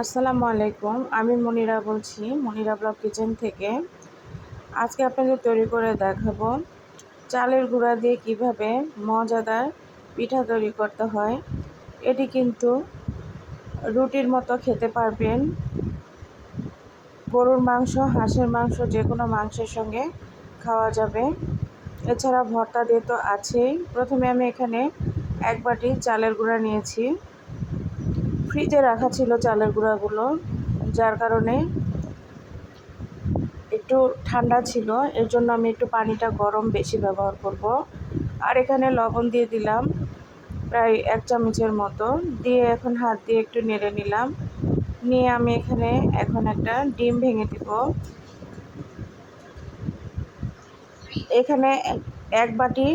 আসসালামু আলাইকুম, আমি মনিরা বলছি মনিরা ব্লক কিচেন থেকে। আজকে আপনাদের তৈরি করে দেখাবো চালের গুঁড়া দিয়ে কীভাবে মজাদার পিঠা তৈরি করতে হয়। এটি কিন্তু রুটির মতো খেতে পারবেন। গরুর মাংস, হাঁসের মাংস, যে কোনো মাংসের সঙ্গে খাওয়া যাবে। এছাড়া ভর্তা দিয়ে তো আছেই। প্রথমে আমি এখানে এক বাটি চালের গুঁড়া নিয়েছি। ফ্রিজে রাখা ছিল চালের গুঁড়াগুলো, যার কারণে একটু ঠান্ডা ছিল। এর জন্য আমি একটু পানিটা গরম বেশি ব্যবহার করব। আর এখানে লবণ দিয়ে দিলাম, প্রায় এক চামচের মতো। দিয়ে এখন হাত দিয়ে একটু নেড়ে নিলাম। নিয়ে আমি এখানে এখন একটা ডিম ভেঙে দিব। এখানে এক বাটি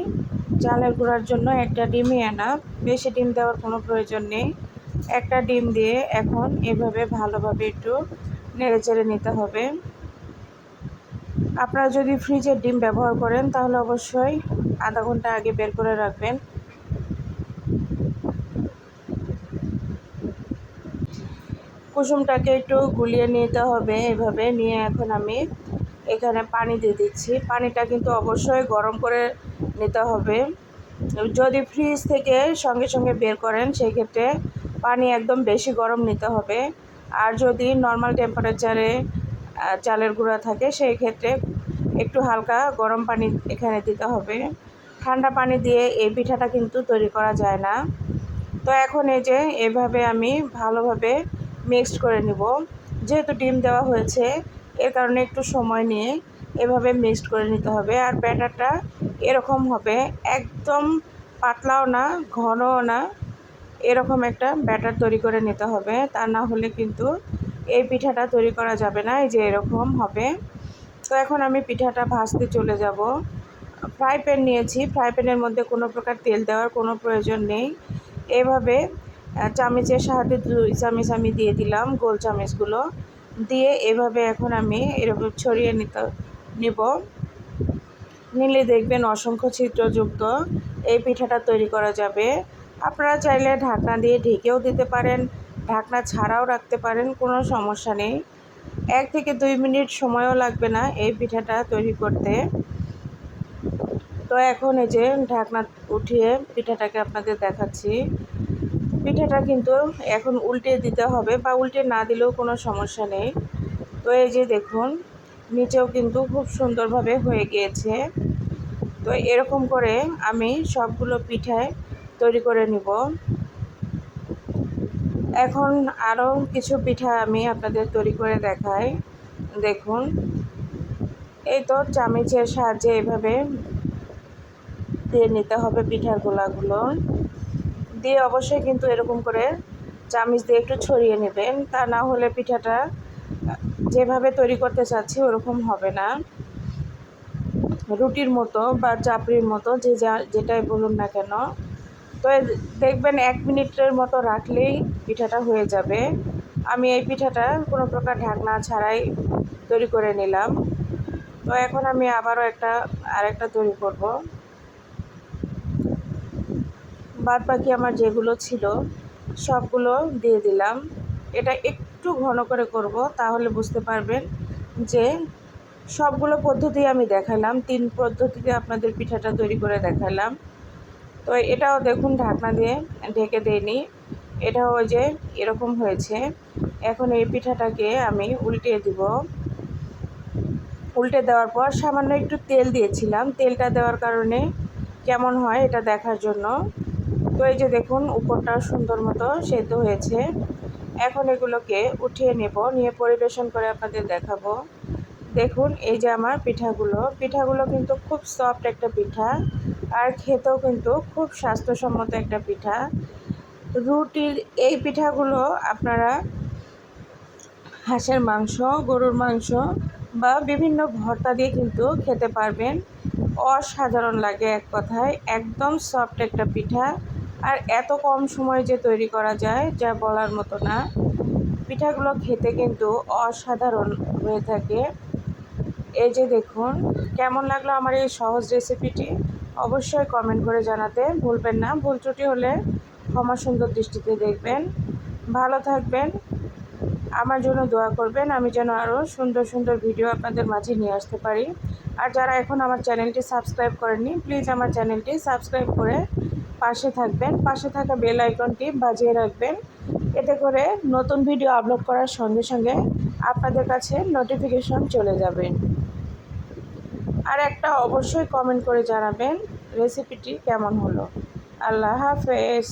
চালের গুঁড়ার জন্য একটা ডিমই আনা বেশি ডিম দেওয়ার কোনো প্রয়োজন নেই। একটা ডিম দিয়ে এখন এভাবে ভালোভাবে একটু নেড়ে চেড়ে নিতে হবে। আপনারা যদি ফ্রিজের ডিম ব্যবহার করেন, তাহলে অবশ্যই আধা ঘণ্টা আগে বের করে রাখবেন। কুসুমটাকে একটু গুলিয়ে নিতে হবে এভাবে। নিয়ে এখন আমি এখানে পানি দিয়ে দিচ্ছি। পানিটা কিন্তু অবশ্যই গরম করে নিতে হবে। যদি ফ্রিজ থেকে সঙ্গে সঙ্গে বের করেন সেই ক্ষেত্রে পানি একদম বেশি গরম নিতে হবে। আর যদি নর্মাল টেম্পারেচারে চালের গুঁড়া থাকে, সেই ক্ষেত্রে একটু হালকা গরম পানি এখানে দিতে হবে। ঠান্ডা পানি দিয়ে এই পিঠাটা কিন্তু তৈরি করা যায় না। তো এখন এই যে, এভাবে আমি ভালোভাবে মিক্সড করে নিব। যেহেতু ডিম দেওয়া হয়েছে, এর কারণে একটু সময় নিয়ে এভাবে মিক্সড করে নিতে হবে। আর ব্যাটারটা এরকম হবে, একদম পাতলাও না, ঘনও না। এরকম একটা ব্যাটার তৈরি করে নিতে হবে। তা না হলে কিন্তু এই পিঠাটা তৈরি করা যাবে না, এই যে এরকম হবে। তো এখন আমি পিঠাটা ভাজতে চলে যাব। ফ্রাই প্যান নিয়েছি, ফ্রাই প্যানের মধ্যে কোনো প্রকার তেল দেওয়ার কোনো প্রয়োজন নেই। এভাবে চামিচের সাহায্যে দুই চামিচ আমি দিয়ে দিলাম গোল চামিচগুলো। দিয়ে এভাবে এখন আমি এরকম ছড়িয়ে নিতে, নিব। নিলে দেখবেন অসংখ্য ছিদ্রযুক্ত এই পিঠাটা তৈরি করা যাবে। আপনারা চাইলে ঢাকনা দিয়ে ঢেকেও দিতে পারেন, ঢাকনা ছাড়াও রাখতে পারেন, কোনো সমস্যা নেই। এক থেকে দুই মিনিট সময়ও লাগবে না এই পিঠাটা তৈরি করতে। তো এখন এই যে ঢাকনা উঠিয়ে পিঠাটাকে আপনাদের দেখাচ্ছি। পিঠাটা কিন্তু এখন উল্টে দিতে হবে বা উল্টে না দিলেও কোনো সমস্যা নেই। তো এই যে দেখুন, নিচেও কিন্তু খুব সুন্দরভাবে হয়ে গিয়েছে। তো এরকম করে আমি সবগুলো পিঠায় তৈরি করে নিব। এখন আরও কিছু পিঠা আমি আপনাদের তৈরি করে দেখাই। দেখুন, এই তো চামিচের সাহায্যে এভাবে দিয়ে নিতে হবে পিঠার গোলাগুলো। দিয়ে অবশ্যই কিন্তু এরকম করে চামিচ দিয়ে একটু ছড়িয়ে নেবেন। তা না হলে পিঠাটা যেভাবে তৈরি করতে চাচ্ছি ওরকম হবে না। রুটির মতো বা চাপড়ির মতো যে যা যেটাই বলুন না কেন। তো দেখবেন এক মিনিটের মতো রাখলেই পিঠাটা হয়ে যাবে। আমি এই পিঠাটা কোনো প্রকার ঢাকনা ছাড়াই তৈরি করে নিলাম। তো এখন আমি আবারও একটা, আরেকটা তৈরি করব। বাদ বাকি আমার যেগুলো ছিল, সবগুলো দিয়ে দিলাম। এটা একটু ঘন করে করব, তাহলে বুঝতে পারবেন যে সবগুলো পদ্ধতি আমি দেখালাম, তিন পদ্ধতিতে আপনাদের পিঠাটা তৈরি করে দেখালাম। তো এটাও দেখুন ঢাকনা দিয়ে ঢেকে দিইনি। এটাও ওই যে এরকম হয়েছে। এখন এই পিঠাটাকে আমি উল্টে দিব। উল্টে দেওয়ার পর সামান্য একটু তেল দিয়েছিলাম। তেলটা দেওয়ার কারণে কেমন হয় এটা দেখার জন্য। তো এই যে দেখুন, উপরটা সুন্দর মতো সেদ্ধ হয়েছে। এখন এগুলোকে উঠিয়ে নেব। নিয়ে পরিবেশন করে আপনাদের দেখাবো। দেখুন, এই যে আমার পিঠাগুলো। পিঠাগুলো কিন্তু খুব সফট একটা পিঠা আর খেতেও কিন্তু খুব স্বাস্থ্যসম্মত একটা পিঠা। রুটির এই পিঠাগুলো আপনারা হাঁসের মাংস, গরুর মাংস বা বিভিন্ন ভর্তা দিয়ে কিন্তু খেতে পারবেন। অসাধারণ লাগে এক কথায়, একদম সফট একটা পিঠা। আর এত কম সময়ে যে তৈরি করা যায়, যা বলার মতো না। পিঠাগুলো খেতে কিন্তু অসাধারণ হয়ে থাকে। এই যে দেখুন, কেমন লাগল আমার এই সহজ রেসিপিটি অবশ্যই কমেন্ট করে জানাতে ভুলবেন না। ভুল ত্রুটি হলে ক্ষমা সুন্দর দৃষ্টিতে দেখবেন। ভালো থাকবেন। আমার জন্য দোয়া করবেন। আমি যেন আরও সুন্দর সুন্দর ভিডিও আপনাদের মাঝে নিয়ে আসতে পারি। আর যারা এখন আমার চ্যানেলটি সাবস্ক্রাইব করেননি প্লিজ আমার চ্যানেলটি সাবস্ক্রাইব করে পাশে থাকবেন। পাশে থাকা বেল আইকনটি বাজিয়ে রাখবেন। এতে করে নতুন ভিডিও আপলোড করার সঙ্গে সঙ্গে আপনাদের কাছে নোটিফিকেশন চলে যাবে। আর একটা অবশ্যই কমেন্ট করে জানাবেন রেসিপিটি কেমন হলো। আল্লাহ হাফেজ।